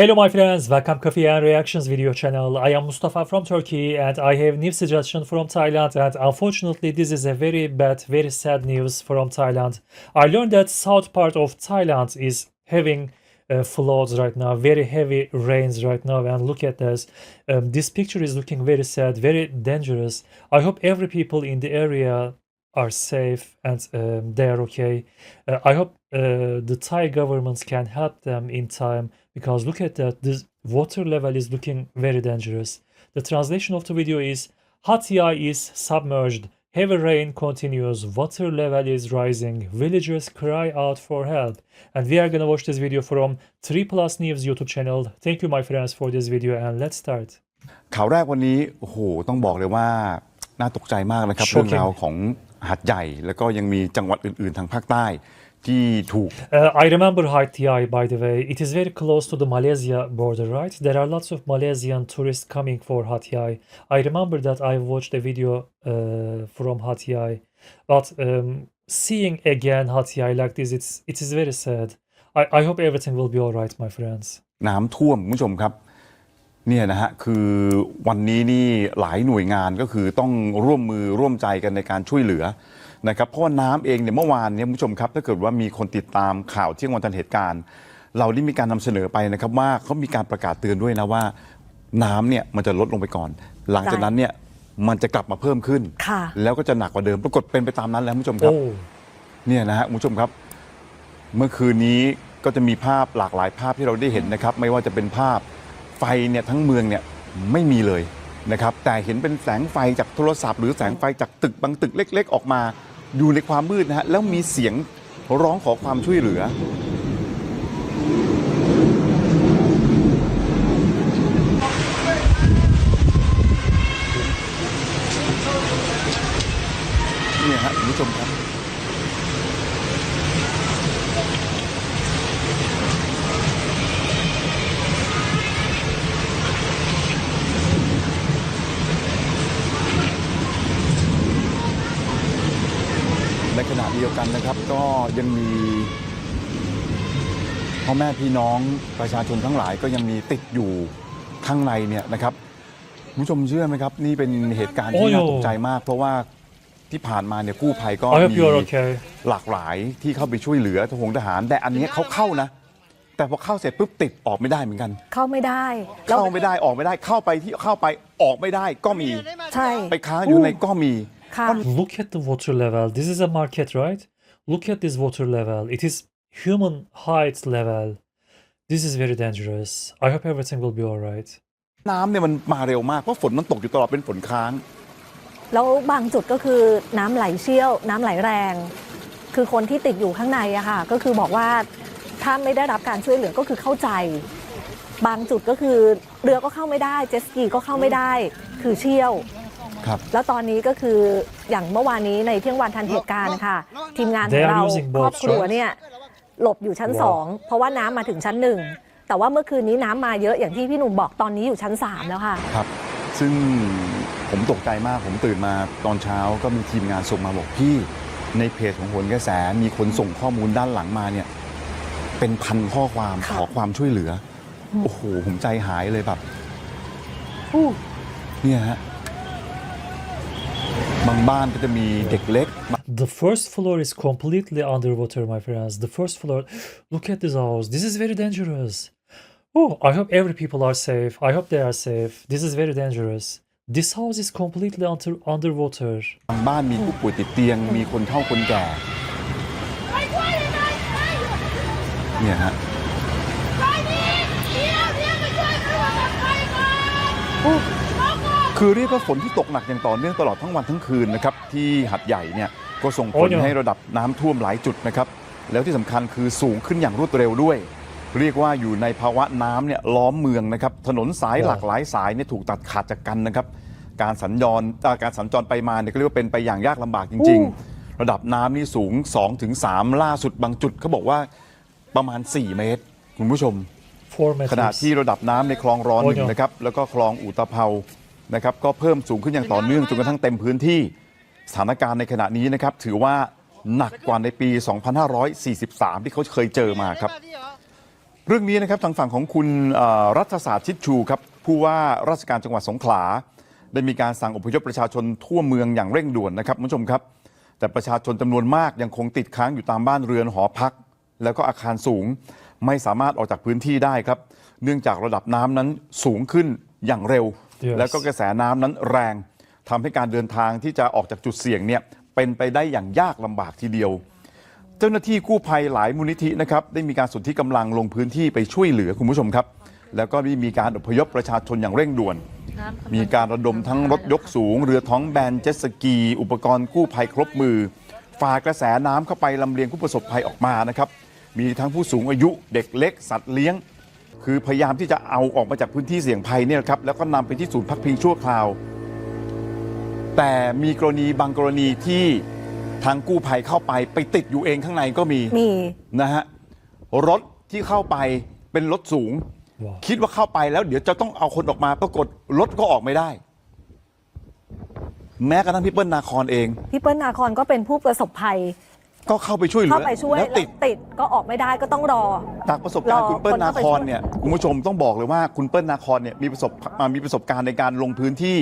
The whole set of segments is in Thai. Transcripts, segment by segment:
Hello my friends, welcome Coffee and Reactions video channel. I am Mustafa from Turkey and I have new suggestion from Thailand and unfortunately this is a very bad, very sad news from Thailand. I learned that south part of Thailand is having uh, floods right now, very heavy rains right now and look at this. Um, this picture is looking very sad, very dangerous. I hope every people in the area are safe and um, they are okay. Uh, I hope uh, the Thai government can help them in time because look at that, the water level is looking very dangerous. The translation of the video is Hatia is submerged, heavy rain continues, water level is rising, villagers cry out for help. And we are gonna watch this video from 3 Plus News YouTube channel. Thank you my friends for this video and let's start. ข่าวแรกวันนี้โอ้โหต้องบอกเลยว่าน่าตกใจมากนะครับ Shocking เรื่องราวของหาดใหญ่ แล้วก็ยังมีจังหวัดอื่น ๆ ทางภาคใต้ ที่ถูก Uh, I remember Haiti, by the way. It is very close to the Malaysia border, right? There are lots of Malaysian tourists coming for Hatia. I remember that I watched a video uh, from Hatia, but um, seeing again Hatia like this, it's it is very sad. I, I hope everything will be all right, my friends. น้ำท่วมคุณผู้ชมครับ เนี่ยนะฮะคือวันนี้นี่หลายหน่วยงานก็คือต้องร่วมมือร่วมใจกันในการช่วยเหลือ นะครับเพราะว่าน้ำเองเนี่ยเมื่อวานเนี่ยคุณผู้ชมครับถ้าเกิดว่ามีคนติดตามข่าวเที่ยงวันทันเหตุการณ์ เราได้มีการนำเสนอไปนะครับว่าเขามีการประกาศเตือนด้วยนะว่า น้ำเนี่ยมันจะลดลงไปก่อน หลังจากนั้นเนี่ยมันจะกลับมาเพิ่มขึ้น ค่ะ แล้วก็จะหนักกว่าเดิมปรากฏเป็นไปตามนั้นแล้วคุณผู้ชมครับ Oh, เนี่ยนะฮะคุณผู้ชมครับ เมื่อคืนนี้ก็จะมีภาพหลากหลายภาพที่เราได้เห็นนะครับ ไม่ว่าจะเป็นภาพไฟเนี่ยทั้งเมืองเนี่ยไม่มีเลยนะครับ แต่เห็นเป็นแสงไฟจากโทรศัพท์ หรือแสงไฟจากตึกบางตึกเล็ก ๆ ออกมา อยู่ในความมืดนะฮะแล้วมีเสียงร้องขอความช่วยเหลือ เนี่ยฮะคุณผู้ชมครับ ในขณะเดียวกันนะครับ ก็ยังมีพ่อแม่พี่น้องประชาชนทั้งหลายก็ยังมีติดอยู่ข้างในเนี่ยนะครับคุณผู้ชมเชื่อไหมครับ นี่เป็นเหตุการณ์ที่น่าตกใจมาก เพราะว่าที่ผ่านมาเนี่ยกู้ภัยก็ I hope มี you are okay. หลากหลายที่เข้าไปช่วยเหลือทหงทหาร แต่อันเนี้ยเขาเข้านะ แต่พอเข้าเสร็จปุ๊บติดออกไม่ได้เหมือนกัน เข้าไม่ได้แล้วเข้าไม่ได้ออกไม่ได้เข้าไปที่เข้าไปออกไม่ได้ก็มีใช่ไปค้างอยู่ในก็มีค่ะ Look at the water level. This is a market, right? Look at this water level. It is human height level. This is very dangerous. I hope everything will be all right. น้ำเนี่ยมันมาเร็วมาก เพราะฝนมันตกอยู่ตลอดเป็นฝนค้าง แล้วบางจุดก็คือน้ำไหลเชี่ยว น้ำไหลแรง คือคนที่ติดอยู่ข้างในอะค่ะ ก็คือบอกว่าถ้าไม่ได้รับการช่วยเหลือก็คือเข้าใจ บางจุดก็คือเรือก็เข้าไม่ได้ เจ็ตสกีก็เข้าไม่ได้ คือเชี่ยว ครับ แล้วตอนนี้ก็คืออย่างเมื่อวานนี้ในเที่ยงวันทันเหตุการณ์ค่ะทีมงานของ They are เรา using ครอบ boats, ครัว right? เนี่ยหลบอยู่ชั้น Wow. สองเพราะว่าน้ำมาถึงชั้นหนึ่งแต่ว่าเมื่อคืนนี้น้ำมาเยอะอย่างที่พี่หนุ่มบอกตอนนี้อยู่ชั้นสามแล้วค่ะ ครับ ซึ่งผมตกใจมากผมตื่นมาตอนเช้าก็มีทีมงานส่งมาบอกพี่ในเพจของโหนกระแสมีคนส่งข้อมูลด้านหลังมาเนี่ย เป็นพันข้อความค่ะขอความช่วยเหลือ โอ้โหผมใจหายเลยแบบอู้เนี่ยฮะ บางบ้านก็จะมีเด็กเล็ก The first floor is completely underwater, my friends. The first floor. Look at this house. This is very dangerous. Oh, I hope every people are safe. I hope they are safe. This is very dangerous. This house is completely under underwater. บางบ้านมีผู้ป่วยติดเตียง มีคนเฒ่าคนแก่ เนี่ยฮะ คือเรียกว่าฝนที่ตกหนักอย่างต่อเนื่องตลอดทั้งวันทั้งคืนนะครับที่หัดใหญ่เนี่ยก็ส่งผโอ้ลยให้ระดับน้ำท่วมหลายจุดนะครับแล้วที่สำคัญคือสูงขึ้นอย่างรวดเร็วด้วย เรียกว่าอยู่ในภาวะน้ำเนี่ยล้อมเมืองนะครับถนนสายหลากหลายสายเนี่ยถูกตัดขาดจากกันนะครับการสัญจรเอ่อการสัญจรไปมาเนี่ยก็เรียกว่าเป็นไปอย่างยากลำบากจริง ๆ ระดับน้ำนี่สูง 2-3 ล่าสุดบางจุดเขาบอกว่าประมาณ 4 เมตร คุณผู้ชม Four meters. ขณะที่ระดับน้ำในคลองรอนหนึ่งโอ้ยนะครับแล้วก็คลองอุตภเปา นะครับก็เพิ่มสูงขึ้นอย่างต่อเนื่องจนกระทั่งเต็มพื้นที่สถานการณ์ในขณะนี้นะครับถือว่าหนักกว่าในปี 2543 ที่เขาเคยเจอมาครับ เรื่องนี้นะครับทางฝั่งของคุณเอ่อรัฐศาสตร์ชิดชูครับผู้ว่าราชการจังหวัดสงขลา ได้มีการสั่งอพยพประชาชนทั่วเมืองอย่างเร่งด่วนนะครับคุณผู้ชมครับ แต่ประชาชนจำนวนมากยังคงติดค้างอยู่ตามบ้านเรือนหอพัก แล้วก็อาคารสูงไม่สามารถออกจากพื้นที่ได้ครับ เนื่องจากระดับน้ำนั้นสูงขึ้นอย่างเร็ว Yes แล้วก็กระแสน้ำนั้นแรงทำให้การเดินทางที่จะออกจากจุดเสี่ยงเนี่ยเป็นไปได้อย่างยากลำบากทีเดียว เจ้าหน้าที่กู้ภัยหลายมูลนิธินะครับได้มีการสนที่กำลังลงพื้นที่ไปช่วยเหลือคุณผู้ชมครับ แล้วก็ได้มีการอพยพประชาชนอย่างเร่งด่วน มีการระดมทั้งรถยกสูง เรือท้องแบนเจ็ตสกี อุปกรณ์กู้ภัยครบมือ ฝ่ากระแสน้ำเข้าไปลำเลียงผู้ประสบภัยออกมานะครับ มีทั้งผู้สูงอายุเด็กเล็ก สัตว์เลี้ยง คือพยายามที่จะเอาออกมาจากพื้นที่เสี่ยงภัยเนี่ยนะครับแล้วก็นำไปที่ศูนย์พักพิงชั่วคราว แต่มีกรณีบางกรณีที่ทางกู้ภัยเข้าไปไปติดอยู่เองข้างในก็มีมีนะฮะรถที่เข้าไปเป็นรถสูงว้าวคิดว่าเข้าไปแล้วเดี๋ยวจะต้องเอาคนออกมาปรากฏรถก็ออกไม่ได้ แม้กระทั่งพี่เปิ้ลนาคอนเองพี่เปิ้ลนาคอนก็เป็นผู้ประสบภัย ก็เข้าไปช่วยเหลืเข้าอไปช่วยแล้วติด ติดก็ออกไม่ได้ก็ต้องรอ จากประสบการณ์รอคุณเปิ้ลคนนาเข้าไปคอนช่วยเนี่ยคุณผู้ชมต้องบอกเลยว่าคุณเปิ้ลนาคอนเนี่ยมีประสบอ่ามีประสบการณ์ในการลงพื้นที่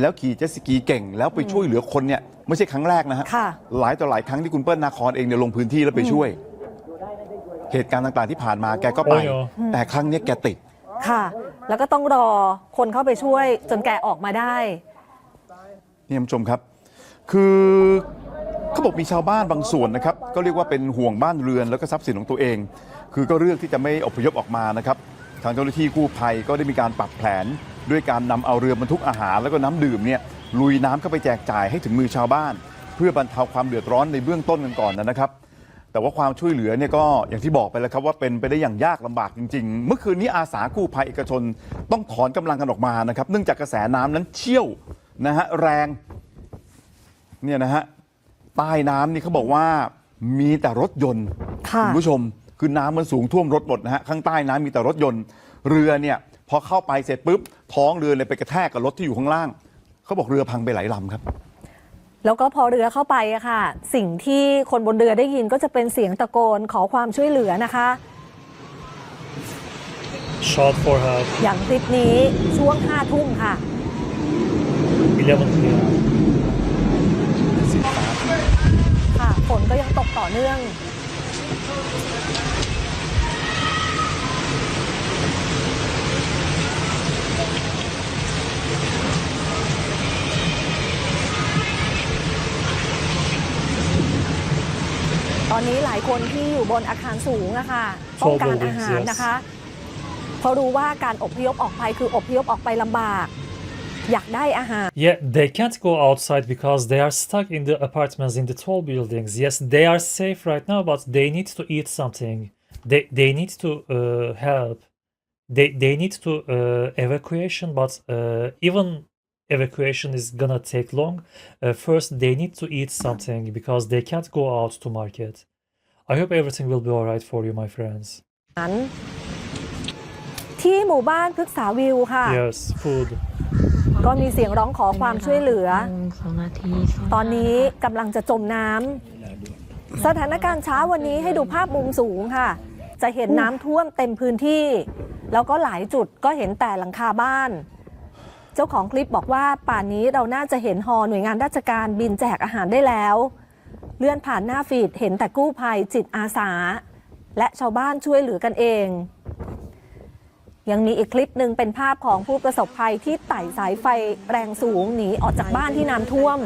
แล้วขี่เจ็ตสกีเก่ง แล้วไปช่วยเหลือคนเนี่ยไม่ใช่ครั้งแรกนะฮะค่ะ หลายต่อหลายครั้งที่คุณเปิ้ลนาคอนเองเนี่ยลงพื้นที่แล้วไปช่วย เหตุการณ์ต่างๆที่ผ่านมาแกก็ไป โอ้ยเหรอ แต่ครั้งเนี้ยแกติด ค่ะ แล้วก็ต้องรอคนเข้าไปช่วยจนแกออกมาได้นี่ท่านผู้ชมครับ คือ เขาบอกมีชาวบ้านบางส่วนนะครับก็เรียกว่าเป็นห่วงบ้านเรือนแล้วก็ทรัพย์สินของตัวเอง คือก็เลือกที่จะไม่อพยพออกมานะครับทางเจ้าหน้าที่กู้ภัยก็ได้มีการปรับแผน ด้วยการนำเอาเรือบรรทุกอาหารแล้วก็น้ำดื่มเนี่ยลุยน้ำเข้าไปแจกจ่ายให้ถึงมือชาวบ้าน เพื่อบรรเทาความเดือดร้อนในเบื้องต้นกันก่อนนะครับ แต่ว่าความช่วยเหลือเนี่ยก็อย่างที่บอกไปแล้วครับว่าเป็นไปได้อย่างยากลำบากจริง ๆ เมื่อคืนนี้อาสากู้ภัยเอกชนต้องถอนกำลังกันออกมานะครับ เนื่องจากกระแสน้ำนั้นเชี่ยวนะฮะแรงเนี่ยนะฮะ ใต้น้ำนี่เขาบอกว่ามีแต่รถยนต์ค่ะ ณผู้ชมคือน้ำมันสูงท่วมรถหมดนะฮะข้างใต้น้ำมีแต่รถยนต์ เรือเนี่ยพอเข้าไปเสร็จปุ๊บท้องเรือเลยไปกระแทกกับรถที่อยู่ข้างล่างเขาบอกเรือพังไปหลายลำครับ แล้วก็พอเรือเข้าไปอะค่ะ สิ่งที่คนบนเรือได้ยินก็จะเป็นเสียงตะโกนขอความช่วยเหลือนะคะ Shout for help. อย่างคลิปนี้ช่วงห้าทุ่มค่ะ 11 p.m. ค่ะ ฝนก็ยังตกต่อเนื่อง ตอนนี้หลายคนที่อยู่บนอาคารสูงอะค่ะต้องการอาหารนะคะ เพราะรู้ว่าการอพยพออกไปคืออพยพออกไปลำบาก อยากได้อาหาร Yeah, they can't go outside because they are stuck in the apartments in the tall buildings. Yes, they are safe right now, but they need to eat something. They they need to uh, help. They they need to uh, evacuation, but uh, even evacuation is gonna take long. Uh, first, they need to eat something because they can't go out to market. I hope everything will be alright for you, my friends. นั้นที่หมู่บ้านพฤกษาวิวค่ะ Yes, food. ก็มีเสียงร้องขอความช่วยเหลือสองนาทีตอนนี้กำลังจะจมน้ำสถานการณ์เช้าวันนี้ให้ดูภาพมุมสูงค่ะ จะเห็นน้ำท่วมเต็มพื้นที่ แล้วก็หลายจุดก็เห็นแต่หลังคาบ้าน เจ้าของคลิปบอกว่าป่านนี้เราน่าจะเห็นฮอหน่วยงานราชการบินแจกอาหารได้แล้ว เลื่อนผ่านหน้าฟีดเห็นแต่กู้ภัยจิตอาสา และชาวบ้านช่วยเหลือกันเอง ยังมีอีกคลิปหนึ่งเป็นภาพของผู้ประสบภัยที่ไต่สายไฟแรงสูงหนีออกจากบ้านที่น้ำท่วม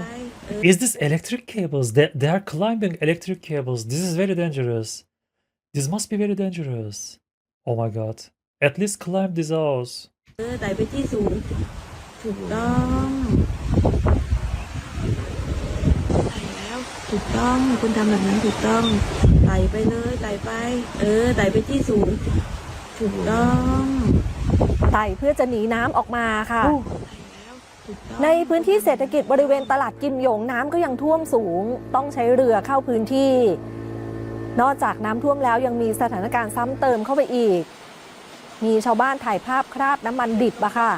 Is this electric cables? They, they are climbing electric cables. This is very dangerous. This must be very dangerous. Oh my god. At least climb this house. เออไต่ไปที่สูงถูกต้องไต่แล้วถูกต้องคุณทำแบบนั้นถูกต้องไต่ไปเลยไต่ไป เออไต่ไปที่สูง ถูกต้องไต่เพื่อจะหนีน้ำออกมาค่ะถูกต้องในพื้นที่เศรษฐกิจบริเวณตลาดกิมหยงน้ำก็ยังท่วมสูง ต้องใช้เรือเข้าพื้นที่ นอกจากน้ำท่วมแล้วยังมีสถานการณ์ซ้ำเติมเข้าไปอีก มีชาวบ้านถ่ายภาพคราบน้ำมันดิบอะค่ะ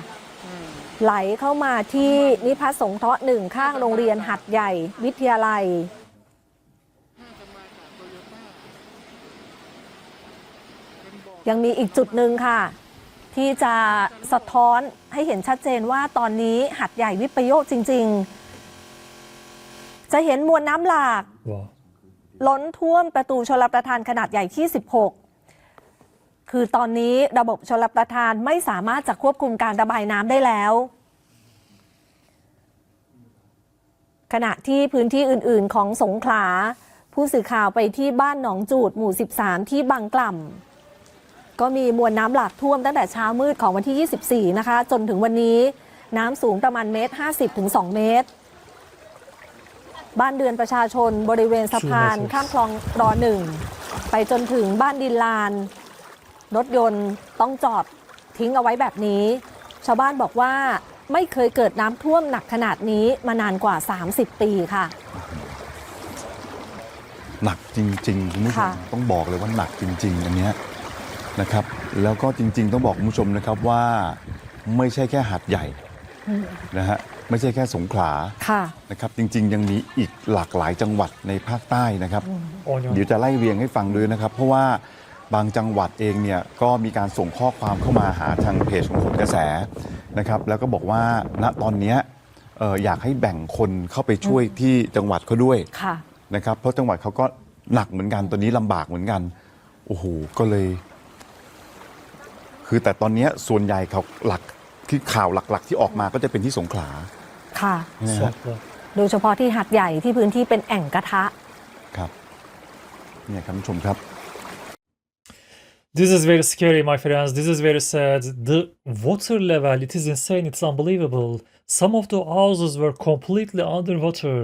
ไหลเข้ามาที่นิพัฒน์สงเคราะห์หนึ่งข้างโรงเรียนหัดใหญ่ วิทยาลัย เป็นบ่อ ยังมีอีกจุดหนึ่งค่ะ ที่จะสะท้อนให้เห็นชัดเจนว่าตอนนี้หัดใหญ่วิปโยคจริง ๆ จะเห็นมวลน้ำหลาก Wow. ล้นท่วมประตูชลประทานขนาดใหญ่ที่ 16คือตอนนี้ระบบชลประทานไม่สามารถจะควบคุมการระบายน้ำได้แล้ว ขณะที่พื้นที่อื่น ๆ ของสงขลา ผู้สื่อข่าวไปที่บ้านหนองจูดหมู่ 13 ที่บางกล่ำ ก็มีมวลน้ำหลากท่วมตั้งแต่เช้ามืดของวันที่ 24 นะคะ จนถึงวันนี้น้ำสูงประมาณเมตร 50ถึง2เมตร บ้านเรือนประชาชนบริเวณสะพาน Two meters ข้ามคลองรอหนึ่งไปจนถึงบ้านดินลาน รถยนต์ต้องจอดทิ้งเอาไว้แบบนี้ ชาวบ้านบอกว่าไม่เคยเกิดน้ำท่วมหนักขนาดนี้มานานกว่า 30 ปีค่ะ หนักจริงๆคุณผู้ชมค่ะ ต้องบอกเลยว่าหนักจริง ๆ อันเนี้ย นะครับ แล้วก็จริง ๆ ต้องบอกคุณผู้ชมนะครับว่าไม่ใช่แค่หัดใหญ่นะฮะไม่ใช่แค่สงขลาค่ะนะครับ จริง ๆ ยังมีอีกหลากหลายจังหวัดในภาคใต้นะครับ On your เดี๋ยวจะไล่เรียงให้ฟังด้วยนะครับ เพราะว่าบางจังหวัดเองเนี่ยก็มีการส่งข้อความเข้ามาหาทางเพจของผลกระแสนะครับ แล้วก็บอกว่าณตอนเนี้ยเอ่ออยากให้แบ่งคนเข้าไปช่วยที่จังหวัดเขาด้วยค่ะนะครับ เพราะจังหวัดเขาก็หนักเหมือนกันตอนนี้ลำบากเหมือนกันโอ้โหก็เลย คือแต่ตอนเนี้ยส่วนใหญ่เขาหลักที่ข่าวหลักๆ ที่ออกมาก็จะเป็นที่สงขลาค่ะนะฮะ Sofla. โดยเฉพาะที่หัดใหญ่ที่พื้นที่เป็นแอ่งกระทะ ครับเนี่ยครับคุณผู้ชมครับ This is very scary, my friends. This is very sad. The water level, it is insane. It's unbelievable. Some of the houses were completely underwater.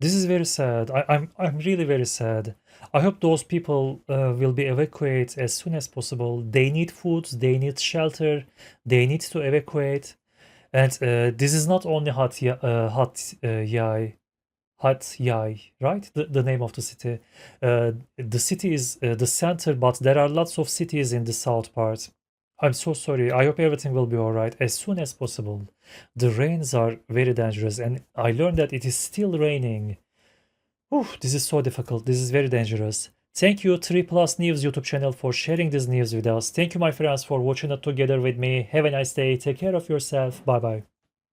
This is very sad. I, I'm I'm really very sad. I hope those people uh, will be evacuated as soon as possible. They need food. They need shelter. They need to evacuate. And uh, this is not only Hat Ya- uh, Hat uh, Yai, Yai, right? The, the name of the city. Uh, the city is uh, the center, but there are lots of cities in the south part. I'm so sorry. I hope everything will be alright as soon as possible. The rains are very dangerous, and I learned that it is still raining. Oof, this is so difficult. This is very dangerous. Thank you, 3 Plus News YouTube channel, for sharing this news with us. Thank you, my friends, for watching it together with me. Have a nice day. Take care of yourself. Bye bye.